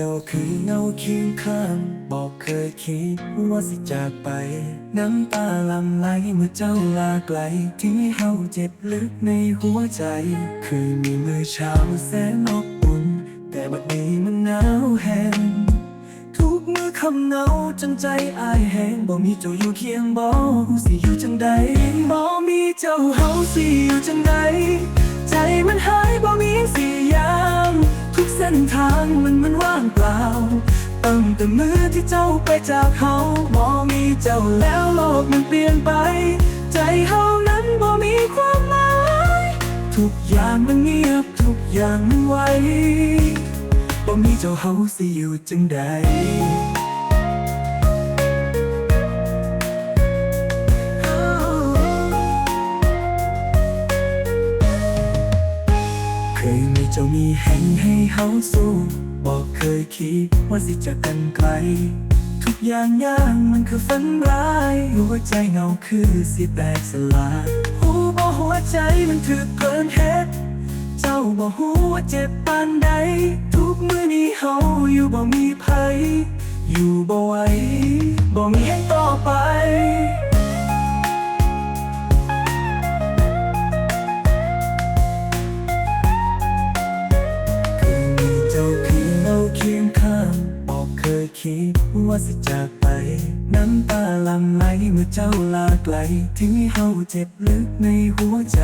จ้าคือเงาเคียงข้าง บอกเคยคิดว่าสิจากไป น้ำตาลำไหลเมื่อเจ้าลาไกล ทิ้งให้เฮาเจ็บลึกในหัวใจ เคยมีมือเช้าแสนอบอุ่น แต่บัดนี้มันหนาวแห้งทุกมือคำเหงาจนใจอายแห้งบ่มีเจ้าอยู่เคียงบ่สิอยู่จังใดบ่มีเจ้าเฮาสิอยู่จังใดใจมันหายบ่มีสิ ส้นทางมันมันว่างเปล่าตั้งแต่มือที่เจ้าไปจากเขามองมีเจ้าแล้วโลกมันเปลี่ยนไป ใจเฮานั้นบ่มีความหมาย ทุกอย่างมันเงียบทุกอย่างมันไวบ่มีเจ้าเฮาสิอยู่จังใด เคยมีเจ้ามีแห่งให้เฮาสู้บอกเคยคิดว่าสิจากกันไกล ทุกอย่างย่างมันคือฝันร้ายหัวใจเงาคือสิแตกสลายหูบ่หัวใจมันถือเกินเฮ็ดเจ้าบ่ฮู้ว่าเจ็บปานใด ทุกมื้อนี้เฮาอยู่บ่มีไผอยู่บ่ไหวบ่มี คิดว่าสิจากไป น้ำตาลำไหลเมื่อเจ้าลาไกลทิ้งให้เฮาเจ็บลึกในหัวใจ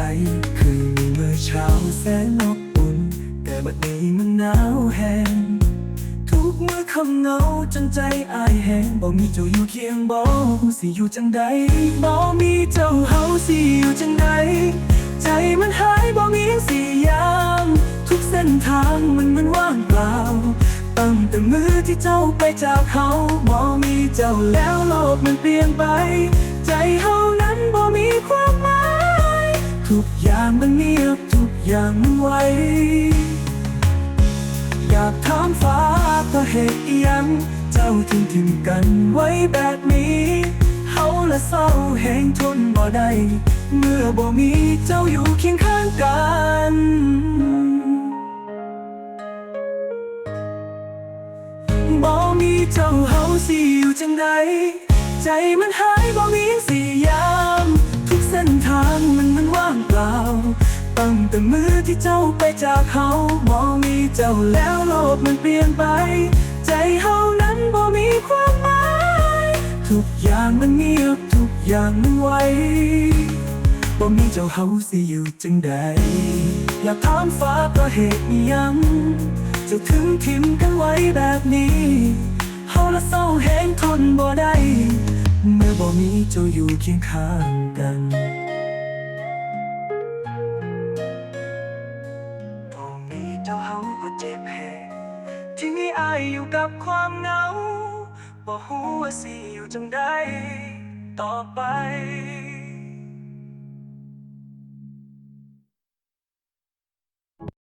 คือมีเมื่อเช้าแสนอบอุ่น แต่บัดนี้มันหนาวแห้งทุกมือคำเงาจนใจอายแห้งบ่มีเจ้าอยู่เคียงบ่สิอยู่จังใดบ่มีเจ้าเฮาสิอยู่จังใดใจมันหายบ่มีสิยาม ทุกเส้นทางมันมันว่างเปล่า ตั้งแต่มือที่เจ้าไปจากเขาบ่มีเจ้าแล้วโลกมันเปลี่ยนไป ใจเฮานั้นบ่มีความหมาย ทุกอย่างมันเงียบทุกอย่างมันไวอยากถามฟ้าเพราะเหตุอิหยัง เจ้าถึงถึงกันไว้แบบนี้เฮาละเศร้าแหงทนบ่ได้เมื่อบ่มีเจ้าอยู่เคียงข้างกัน เจ้าเฮาสิอยู่จังใดใจมันหายบ่มีสิยาม ทุกเส้นทางมันมันว่างเปล่า ตั้งแต่มือที่เจ้าไปจากเขาบ่มีเจ้าแล้วโลกมันเปลี่ยนไป ใจเฮานั้นบ่มีความหมาย ทุกอย่างมันเงียบทุกอย่างมันไวบ่มีเจ้าเฮาสิอยู่จังใดอยากถามฟ้าเพราะเหตุยังจะถึงทิมกันไว้แบบนี้ เฮาละเศร้าแห้งทนบ่ได้เมื่อบ่มีเจ้าอยู่เคียงข้างกันบ่มีเจ้าเฮาก็เจ็บแหงที่มีอายอยู่กับความเหงาบ่ฮู้ว่าสิอยู่จังไดต่อไป